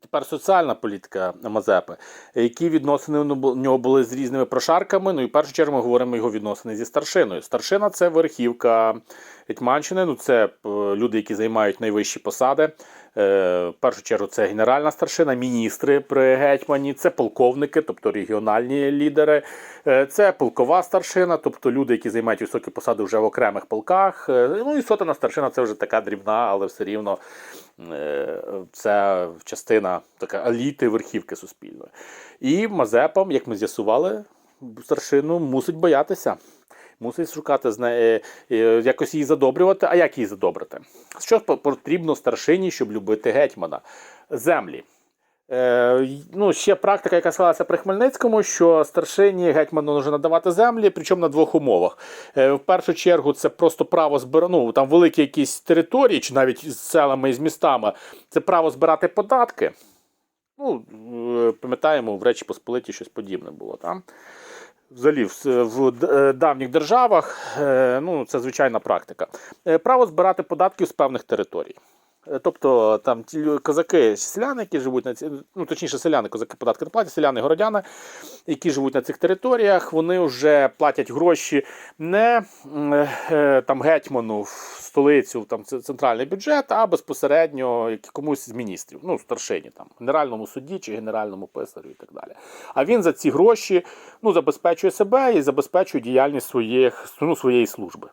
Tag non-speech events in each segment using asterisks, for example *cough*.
Тепер соціальна політика Мазепи. Які відносини у нього були з різними прошарками? Ну і в першу чергу ми говоримо його відносини зі старшиною. Старшина це верхівка Гетьманщини. Ну це е, люди, які займають найвищі посади. Е, В першу чергу це генеральна старшина, міністри при гетьмані, це полковники, тобто регіональні лідери, е, це полкова старшина, тобто люди, які займають високі посади вже в окремих полках. Е, Ну і сотена старшина це вже така дрібна, але все рівно це частина така еліти верхівки суспільної. І Мазепам, як ми з'ясували, старшину мусить боятися. Мусить шукати неї, е, якось її задобрювати. А як її задобрити? Що потрібно старшині, щоб любити гетьмана? Землі. Е, ну, ще практика, яка склалася при Хмельницькому, що старшині гетьману може надавати землі, причому на двох умовах. Е, в першу чергу, це просто право збирати, ну, там великі якісь території, чи навіть з селами і з містами, це право збирати податки. Ну, е, пам'ятаємо, в Речі Посполиті щось подібне було. Там. Взагалі, в, е, давніх державах е, ну, це звичайна практика. Е, Право збирати податки з певних територій. Е, Тобто там ті козаки, селяни, які живуть на ці, ну точніше, селяни, козаки податки не платять, селяни, городяни, які живуть на цих територіях, вони вже платять гроші не е, там гетьману в столицю, там центральний бюджет, а безпосередньо комусь з міністрів, ну старшині, там генеральному судді чи генеральному писарю і так далі. А він за ці гроші ну, забезпечує себе і забезпечує діяльність своїх, ну, своєї служби.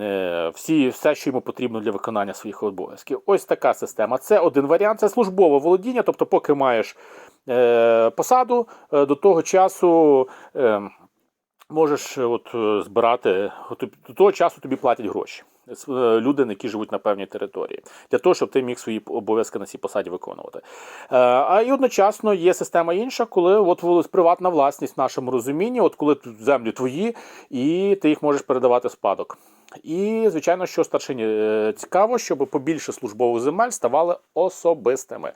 Е, Всі, все, що йому потрібно для виконання своїх обов'язків. Ось така система. Це один варіант, це службове володіння. Тобто, поки маєш е, посаду, е, до того часу е, можеш е, от, збирати, до того часу тобі платять гроші. Люди, які живуть на певній території, для того, щоб ти міг свої обов'язки на цій посаді виконувати. А і одночасно є система інша, коли от приватна власність в нашому розумінні, от коли землі твої, і ти їх можеш передавати в спадок. І, звичайно, що старшині е, цікаво, щоб побільше службових земель ставали особистими.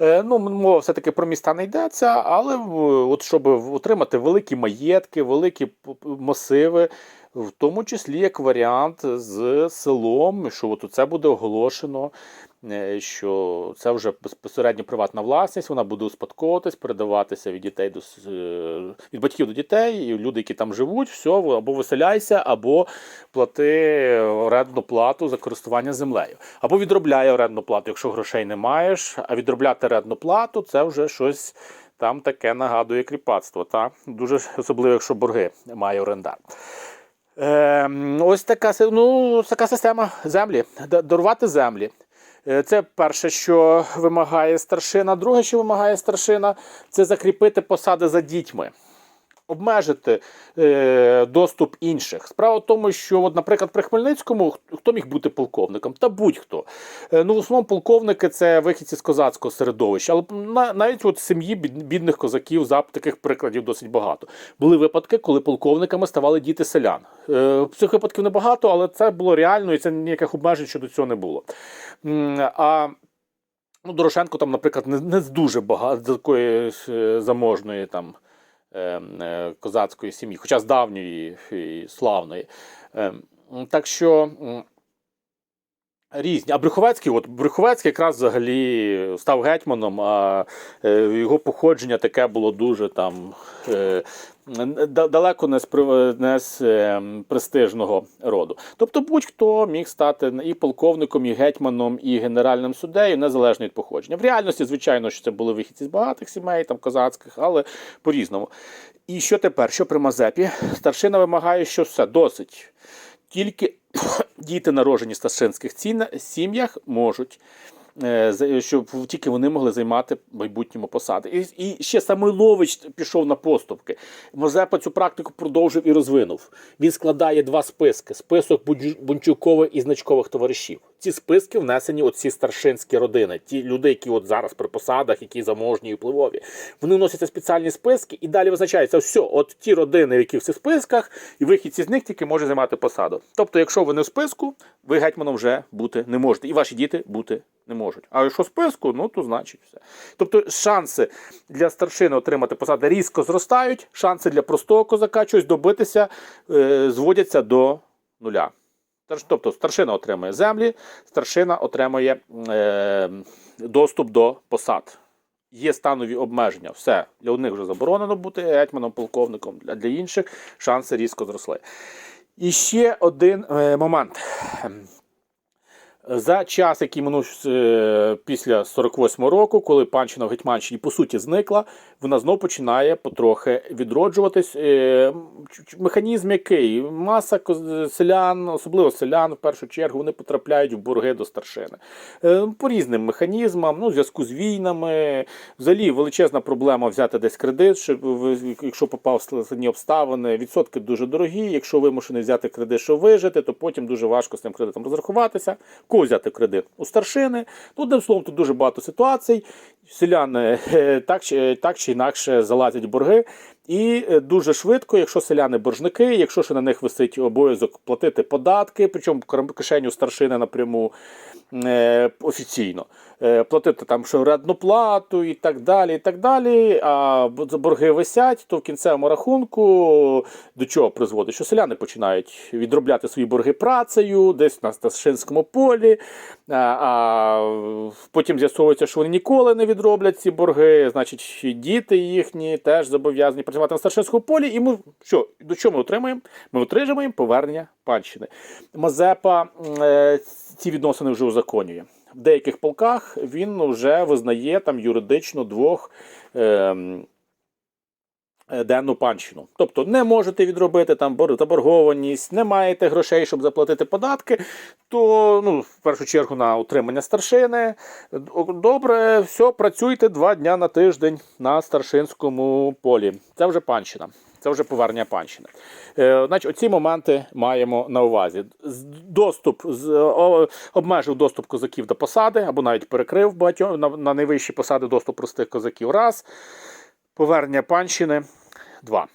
Е, Ну, мова все-таки про міста не йдеться, але от щоб отримати великі маєтки, великі масиви, в тому числі як варіант з селом, що от це буде оголошено, е, що це вже безпосередньо приватна власність, вона буде успадковуватись, передаватися від дітей до е, від батьків до дітей, і люди, які там живуть, все, або виселяйся, або плати орендну плату за користування землею. Або відробляє орендну плату, якщо грошей не маєш, а відробляти орендну плату це вже щось. Там таке нагадує кріпацтво, та? дуже особливо, якщо борги має орендар. Е, ось така, ну, така система землі. Дарувати землі. Е, Це перше, що вимагає старшина. Друге, що вимагає старшина, це закріпити посади за дітьми. Обмежити е, доступ інших. Справа в тому, що, от, наприклад, при Хмельницькому хто- міг бути полковником? Та будь-хто. Е, ну, в основному полковники це вихідці з козацького середовища. Але на, навіть от сім'ї бідних козаків зап таких прикладів досить багато. Були випадки, коли полковниками ставали діти селян. Е, цих випадків небагато, але це було реально, і це ніяких обмежень щодо цього не було. А ну, Дорошенко там, наприклад, не, не з дуже багато такої е, заможної там. е, е, Козацької сім'ї, хоча з давньої і славної. Е, Так що різні. А Брюховецький, от Брюховецький якраз взагалі став гетьманом, а його походження таке було дуже там далеко не з, не з е, престижного роду. Тобто будь-хто міг стати і полковником, і гетьманом, і генеральним суддею, незалежно від походження. В реальності, звичайно, що це були вихідці з багатих сімей, там козацьких, але по-різному. І що тепер? Що при Мазепі? Старшина вимагає, що все досить. Тільки *coughs* діти, народжені в старшинських сім'ях, можуть. Е, Щоб тільки вони могли займати в майбутньому посади. І, і ще Самойлович пішов на поступки. Мазепа цю практику продовжив і розвинув. Він складає два списки: список бунчукових і значкових товаришів. Ці списки внесені оці старшинські родини, ті люди, які от зараз при посадах, які заможні і впливові. Вони вносяться спеціальні списки, і далі визначається все, от ті родини, які в цих списках, і вихідці з них тільки може займати посаду. Тобто, якщо ви не в списку, ви гетьманом вже бути не можете, і ваші діти бути не можуть. А якщо списку, ну то значить все. Тобто, шанси для старшини отримати посади різко зростають, шанси для простого козака щось добитися е, зводяться до нуля. Тобто старшина отримує землі, старшина отримує е, доступ до посад. Є станові обмеження. Все, для одних вже заборонено бути гетьманом, полковником, для, для інших шанси різко зросли. І ще один е, момент. За час, який минув е, після 48-го року, коли панщина в Гетьманщині по суті зникла, вона знов починає потрохи відроджуватись. Е, Механізм який? Маса селян, особливо селян, в першу чергу, вони потрапляють в борги до старшини. Е, По різним механізмам, ну, в зв'язку з війнами. Взагалі величезна проблема взяти десь кредит, щоб якщо попав складні обставини, відсотки дуже дорогі. Якщо вимушений взяти кредит, щоб вижити, то потім дуже важко з тим кредитом розрахуватися. Кого взяти кредит? У старшини. Ну, одним словом, тут дуже багато ситуацій. Селяни е, так, так чи інакше залазять в борги. І е, дуже швидко, якщо селяни боржники, якщо ще на них висить обов'язок платити податки, причому кишеню старшини напряму е, офіційно, е, платити там ще плату і так далі. і так далі. А борги висять, то в кінцевому рахунку до чого призводить? Що селяни починають відробляти свої борги працею, десь на старшинському полі, а, а потім з'ясовується, що вони ніколи не відроблять ці борги. Значить, діти їхні теж зобов'язані працювати на старшинському полі. І ми що до чого ми отримаємо? Ми отримаємо повернення панщини. Мазепа е, ці відносини вже узаконює. В деяких полках він вже визнає там юридично двох. е, денну панщину. Тобто не можете відробити там бор- заборгованість, не маєте грошей, щоб заплатити податки, то ну, в першу чергу на утримання старшини. Добре, все, працюйте два дня на тиждень на старшинському полі. Це вже панщина. Це вже повернення панщини. Е, значить, оці моменти маємо на увазі. Доступ з, о, обмежив доступ козаків до посади, або навіть перекрив багатьох на, на найвищі посади доступ простих козаків. Раз. Повернення панщини. Два.